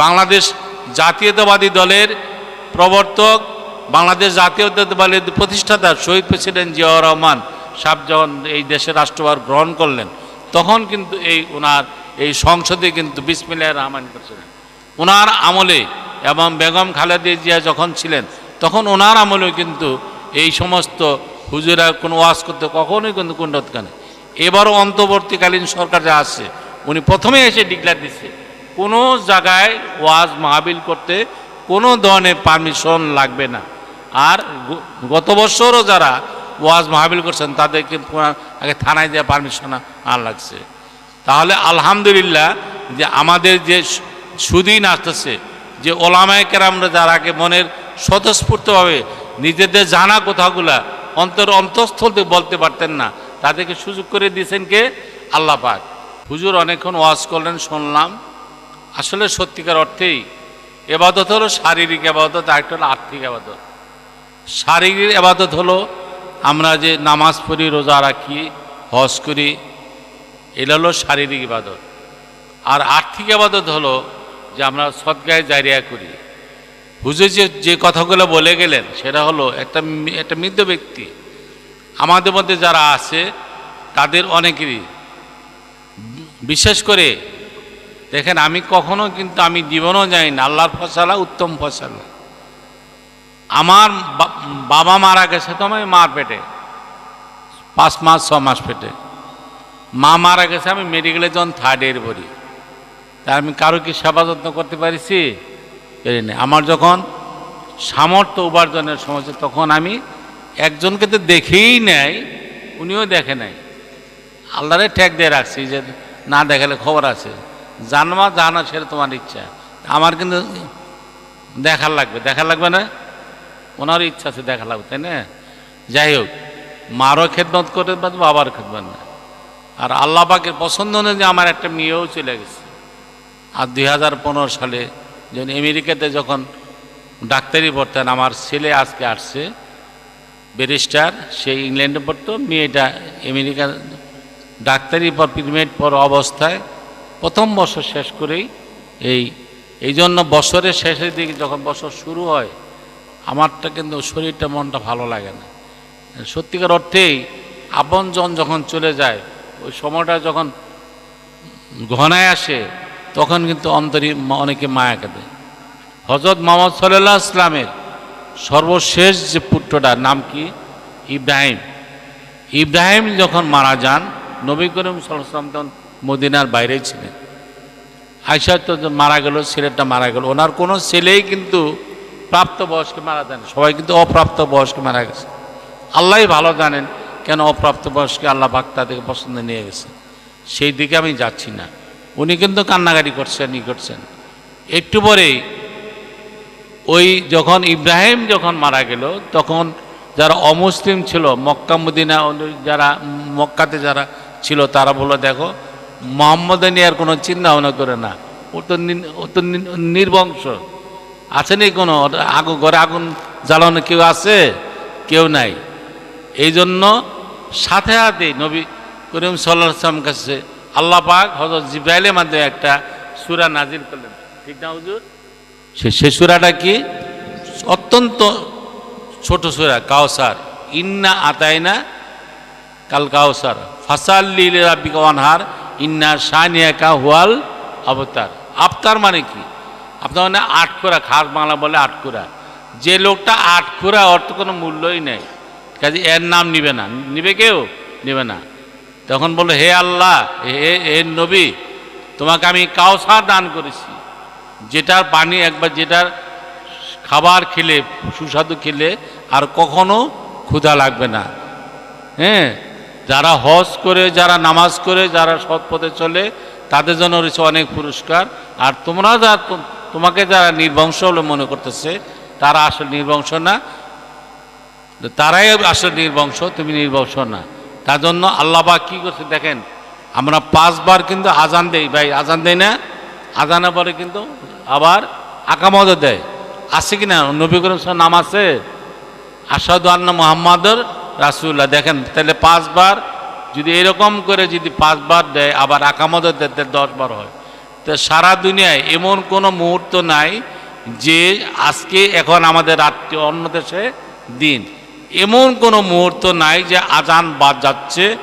বাংলাদেশ জাতীয়তাবাদী দলের প্রবর্তক, বাংলাদেশ জাতীয়তাবাদী প্রতিষ্ঠাতা শহীদ প্রেসিডেন্ট জিয়াউর রহমান সাহেব যখন এই দেশের রাষ্ট্রভার গ্রহণ করলেন, তখন কিন্তু এই ওনার এই সংসদে কিন্তু বিসমিল্লাহ রহমান করেছিলেন ওনার আমলে এবং বেগম খালেদা জিয়া যখন ছিলেন, তখন ওনার আমলেও কিন্তু এই সমস্ত হুজুরা কোনো ওয়াজ করতে কখনোই কিন্তু কুণ্ডতকানে এবারও অন্তর্বর্তীকালীন সরকার যা আসছে উনি প্রথমে এসে ডিক্লার দিচ্ছে কোনো জায়গায় ওয়াজ মাহবিল করতে কোনো ধরনের পারমিশন লাগবে না। আর গত বছরও যারা ওয়াজ মাহবিল করছেন, তাদেরকে আগে থানায় দেওয়া পারমিশন আর লাগছে। তাহলে আলহামদুলিল্লাহ যে আমাদের যে সুদিন আসতেছে, যে ওলামায় কেরামরা যারা আগে মনের স্বতঃস্ফূর্তভাবে নিজেদের জানা কথাগুলা অন্তর অন্তঃস্থল থেকে বলতে পারতেন না, তাদেরকে সুযোগ করে দিয়েছেন কে? আল্লাহ পাক। হুজুর অনেকক্ষণ ওয়াজ করলেন, শুনলাম। আসলে সত্যিকার অর্থেই এবাদত হলো শারীরিক এবাদত আরেকটা হলো আর্থিক এবাদত। শারীরিক এবাদত হলো আমরা যে নামাজ পড়ি, রোজা রাখি, হজ করি, এটা হলো শারীরিক ইবাদত আর আর্থিক আবাদত হলো যে আমরা সৎগায়ে জারিয়া করি। হুজুর যে যে কথাগুলো বলে গেলেন, সেটা হলো একটা একটা মৃত ব্যক্তি। আমাদের মধ্যে যারা আছে, তাদের অনেকেরই, বিশেষ করে দেখেন আমি কখনো কিন্তু আমি জীবনও যাই না। আল্লাহর ফসলা উত্তম ফসলা। আমার বাবা মারা গেছে তো আমি মার পেটে। পাঁচ মাস ছ মাস পেটে। মা মারা গেছে আমি মেডিকেলে যখন থার্ড ইয়ার পড়ি। তা আমি কারও কি সেবা যত্ন করতে পারিছি? পারিনি আমার যখন সামর্থ্য উপার্জনের ছিল, তখন আমি একজনকে তো দেখেই নেয় উনিও দেখে নাই। আল্লাহরে ঠেক দিয়ে রাখছি যে না দেখালে খবর আছে। জানমা, জানা সেটা তোমার ইচ্ছা। আমার কিন্তু দেখার লাগবে। দেখার লাগবে না? ওনার ইচ্ছা আছে দেখা লাগবে, তাই না? যাই হোক, মারও খেদমত করে বা বাবার খেদমত না। আর আল্লাহ পাকের পছন্দ অনুযায়ী আমার একটা মেয়েও চলে গেছে। আর দুই হাজার পনেরো সালে যখন আমেরিকাতে যখন ডাক্তারি পড়তেন, আমার ছেলে আজকে আসছে, ব্যারিস্টার, সে ইংল্যান্ডে পড়তো। মেয়েটা আমেরিকা ডাক্তারি পর, প্রিমেড পর অবস্থায় প্রথম বছর শেষ করেই এই এই জন্য বছরের শেষের দিকে যখন বছর শুরু হয়, আমারটা কিন্তু শরীরটা মনটা ভালো লাগে না। সত্যিকার অর্থেই আপনজন যখন চলে যায়, ওই সময়টা যখন ঘনায় আসে, তখন কিন্তু অন্তরে অনেকে মায়া কাঁদে। হজরত মোহাম্মদ সাল্লাহ ইসলামের সর্বশেষ যে পুত্রটার নাম কি? ইব্রাহিম। ইব্রাহিম যখন মারা যান, নবী করিম সাল্লাম তখন মদিনার বাইরে ছিলেন। আয়সা তো মারা গেল ছেলেটা মারা গেল। ওনার কোনো ছেলেই কিন্তু প্রাপ্ত বয়স্কে মারা যান সবাই কিন্তু অপ্রাপ্ত বয়স্কে মারা গেছে। আল্লাহই ভালো জানেন কেন অপ্রাপ্ত বয়স্কে আল্লাহ পাক তাদেরকে পছন্দ নিয়ে গেছে। সেই দিকে আমি যাচ্ছি না। উনি কিন্তু কান্নাকাটি করছেন, ই করছেন। একটু পরেই ওই যখন ইব্রাহিম যখন মারা গেল, তখন যারা অমুসলিম ছিল, মক্কা মদিনা, যারা মক্কাতে যারা ছিল, তারা বলল, দেখো মোহাম্মদ নিয়ে কোনো চিন্তা ভাবনা করে না। ও তো নি- ও তো নি- নির্বংশ। আসেনি কোনো ওর আগুন ঘরে আগুন জ্বালানো কেউ আছে? কেউ নাই। এই জন্য সাথে সাথে নবী করিম সাল্লাম কাছে আল্লাহ পাক হজরত জিব্রাইলের মাধ্যমে একটা সুরা নাজির করলেন। ঠিক না হুজুর? সে সে সুরাটা কি? অত্যন্ত ছোট সুরা কাউসার ইন্না আতাইনা কাল কাউসার ফাসাল্লি রাব্বিকা ওয়ানহার। ইন্না শানিয়াকা হুয়াল অবতার আফতার মানে কি? আপনার মানে আটখোরা খাস বাংলা বলে আটখোরা যে লোকটা আটখোরা অর্থ কোনো মূল্যই নেই। কাজে এর নাম নিবে না। নিবে কেউ? নিবে না। তখন বলল, হে আল্লাহ, হে হে নবী, তোমাকে আমি কাউসার দান করেছি। যেটার পানি একবার যেটার খাবার খেলে, সুস্বাদু খেলে আর কখনো ক্ষুধা লাগবে না। হ্যাঁ? যারা হজ করে, যারা নামাজ করে, যারা সৎ পথে চলে, তাদের জন্য রয়েছে অনেক পুরস্কার। আর তোমরা যা তোমাকে যারা নির্বংশ বলে মনে করতেছে, তারা আসলে নির্বংশ না। তারাই আসলে নির্বংশ, তুমি নির্বংশ না। তার জন্য আল্লাহবা কি করছে দেখেন, আমরা পাঁচবার কিন্তু আজান দেই, ভাই। আজান দেই না? আজানের পরে কিন্তু আবার আকামত দেয়। আছে কি না? নবী করিম নাম আছে আসাদু আন্না মোহাম্মদর রাসুল্লাহ দেখেন, তাহলে পাঁচবার, যদি এরকম করে যদি পাঁচবার দেয়, আবার আকামত দেয় দশবার হয়। তো সারা দুনিয়ায় এমন কোনো মুহূর্ত নাই যে আজকে এখন আমাদের রাত্রি অন্য দেশে দিন। এমন কোনো মুহূর্ত নাই যে আজান বাদ যাচ্ছে।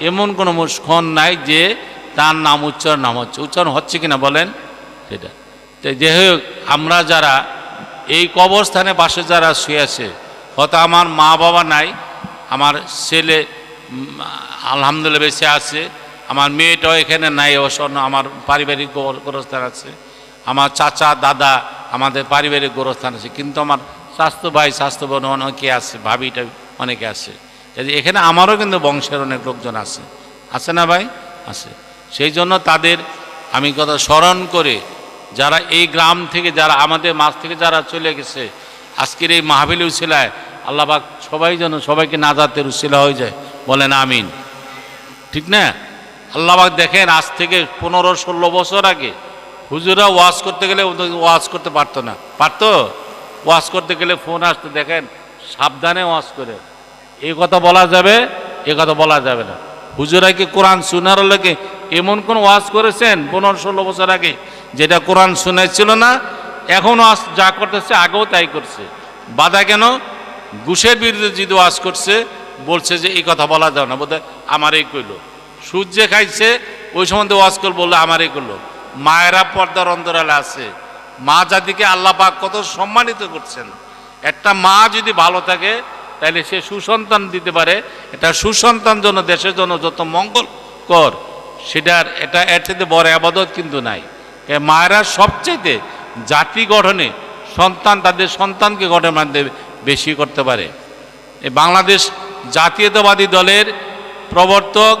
এমন কোনো ক্ষণ নাই যে তার নাম উচ্চারণ নাম হচ্ছে। উচ্চারণ হচ্ছে কিনা বলেন? সেটা। তো যে হোক, আমরা যারা এই কবরস্থানে পাশে যারা শুয়ে আছে, হয়তো আমার মা বাবা নাই আমার ছেলে আলহামদুলিল্লাহ বেঁচে আছে। আমার মেয়েটাও এখানে নাই অন্য আমার পারিবারিক গোর- গোরস্থান আছে। আমার চাচা, দাদা আমাদের পারিবারিক গোরস্থান আছে। কিন্তু আমার স্বাস্থ্য ভাই, স্বাস্থ্য বোন অনেকে আছে, ভাবিটা অনেকে আছে। এখানে আমারও কিন্তু বংশের অনেক লোকজন আছে। আছে না ভাই? আছে। সেই জন্য তাদের আমি কথা স্মরণ করে যারা এই গ্রাম থেকে, যারা আমাদের মাছ থেকে যারা চলে গেছে, আজকের এই মাহবিল উসিলায় আল্লাহবাক সবাই যেন সবাইকে নাজাতের উসিলা হয়ে যায়। বলেন আমিন। ঠিক না? আল্লাহবাক দেখেন, আজ থেকে পনেরো ষোলো বছর আগে হুজুরা ওয়াশ করতে গেলে ওয়াজ করতে পারতো না। পারতো? ওয়াশ করতে গেলে ফোন আসতো দেখেন, সাবধানে ওয়াশ করে। এই কথা বলা যাবে, এ কথা বলা যাবে না। হুজুরা কি কোরআন শোনার লোকে এমন কোন ওয়াজ করেছেন পনেরো ষোলো বছর আগে, যেটা কোরআন শোনাচ্ছিল না? এখনও যা করতেছে আগেও তাই করছে। বাধা কেন? ঘুষের বিরুদ্ধে যদি ওয়াজ করছে, বলছে যে এই কথা বলা যাবে না। বোধহয় আমারই কইলো। সূর্যে খাইছে, ওই সম্বন্ধে ওয়াজ করল বলল আমারই করল মায়েরা পর্দার অন্তরালে আছে। মা জাতিকে আল্লাহ পাক কত সম্মানিত করছেন। একটা মা যদি ভালো থাকে তাহলে সে সুসন্তান দিতে পারে। এটা সুসন্তান জন্য, দেশের জন্য যত মঙ্গল কর, সেটার এটা এর থেকে বড় আবাদত কিন্তু নাই। মায়েরা সবচেয়ে জাতি গঠনে সন্তান, তাদের সন্তানকে গঠনের মাধ্যমে বেশি করতে পারে। বাংলাদেশ জাতীয়তাবাদী দলের প্রবর্তক,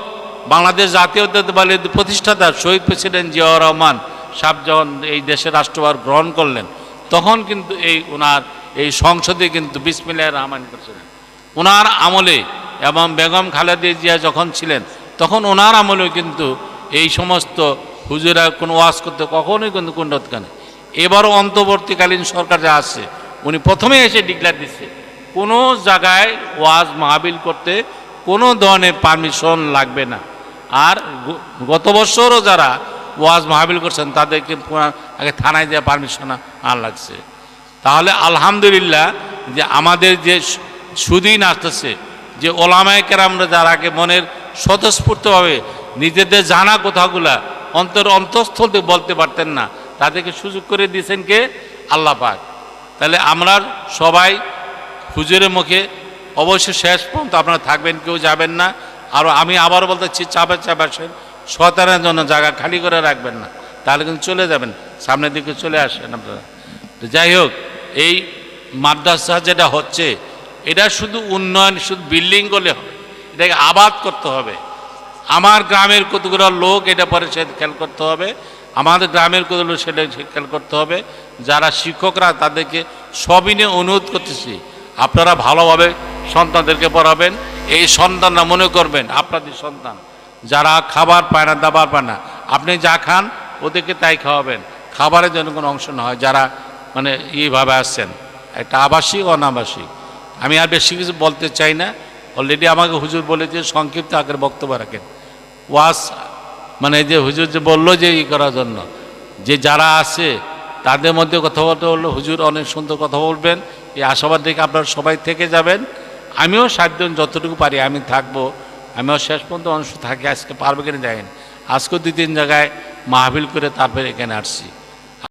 বাংলাদেশ জাতীয়তাবাদী প্রতিষ্ঠাতা শহীদ প্রেসিডেন্ট জিয়াউর রহমান সাহেব যখন এই দেশের রাষ্ট্রভার গ্রহণ করলেন, তখন কিন্তু এই ওনার এই সংসদে কিন্তু বিসমিল্লাহ রহমান করছিলেন ওনার আমলে এবং বেগম খালেদা জিয়া যখন ছিলেন, তখন ওনার আমলেও কিন্তু এই সমস্ত হুজুরা কোনো ওয়াজ করতে কখনোই কিন্তু কেন এবারও অন্তর্বর্তীকালীন সরকার যা আছে উনি প্রথমে এসে ডিক্লেয়ার দিচ্ছে কোনো জায়গায় ওয়াজ মাহাবিল করতে কোনো ধরনের পারমিশন লাগবে না। আর গত বছরও যারা ওয়াজ মাহাবিল করছেন, তাদেরকে আগে থানায় দেওয়া পারমিশন আর লাগছে। তাহলে আলহামদুলিল্লাহ যে আমাদের যে সুদিন আসতেছে, যে ওলামায় কেরামরা যারা আগে মনের স্বতঃস্ফূর্তভাবে নিজেদের জানা কথাগুলা অন্তর অন্তঃস্থল বলতে পারতেন না, তাদেরকে সুযোগ করে দিয়েছেন কে? আল্লাহ পাক। তাহলে আমরা সবাই হুজুরের মুখে অবশ্যই শেষ পর্যন্ত আপনারা থাকবেন, কেউ যাবেন না। আর আমি আবারও বলতে চাই চাপে চাপে আসেন। শতানের জন্য জায়গা খালি করে রাখবেন না। তাহলে কিন্তু চলে যাবেন, সামনের দিকে চলে আসেন আপনারা। তো যাই হোক, এই মাদ্রাসা যেটা হচ্ছে, এটা শুধু উন্নয়ন, শুধু বিল্ডিং করলে হবে। এটাকে আবাদ করতে হবে। আমার গ্রামের কতগুলো লোক এটা পরে সে খেয়াল করতে হবে। আমাদের গ্রামের কতগুলো সেটা খেয়াল করতে হবে। যারা শিক্ষকরা তাদেরকে সবই নিয়ে অনুরোধ করতেছি, আপনারা ভালোভাবে সন্তানদেরকে পড়াবেন। এই সন্তানরা মনে করবেন, আপনাদের সন্তান যারা খাবার পায় না, দাবার পায় না, আপনি যা খান ওদেরকে তাই খাওয়াবেন। খাবারের জন্য কোনো অংশ না হয়, যারা মানে এইভাবে আসছেন। একটা আবাসিক, অনাবাসিক। আমি আর বেশি কিছু বলতে চাই না। অলরেডি আমাকে হুজুর বলেছে, সংক্ষিপ্ত আকারে বক্তব্য রাখেন। ওয়াস মানে যে হুজুর যে বলল যে ই করার জন্য, যে যারা আছে তাদের মধ্যে কথাবার্তা বলল হুজুর অনেক সুন্দর কথা বলবেন, এই আশাবাদ দেখে আপনারা সবাই থেকে যাবেন। আমিও সাতজন যতটুকু পারি আমি থাকব, আমিও শেষ পর্যন্ত অংশ থাকি, আজকে পারবে কিনা যাই আজকেও দুই তিন জায়গায় মাহবিল করে তারপরে এখানে আসছি।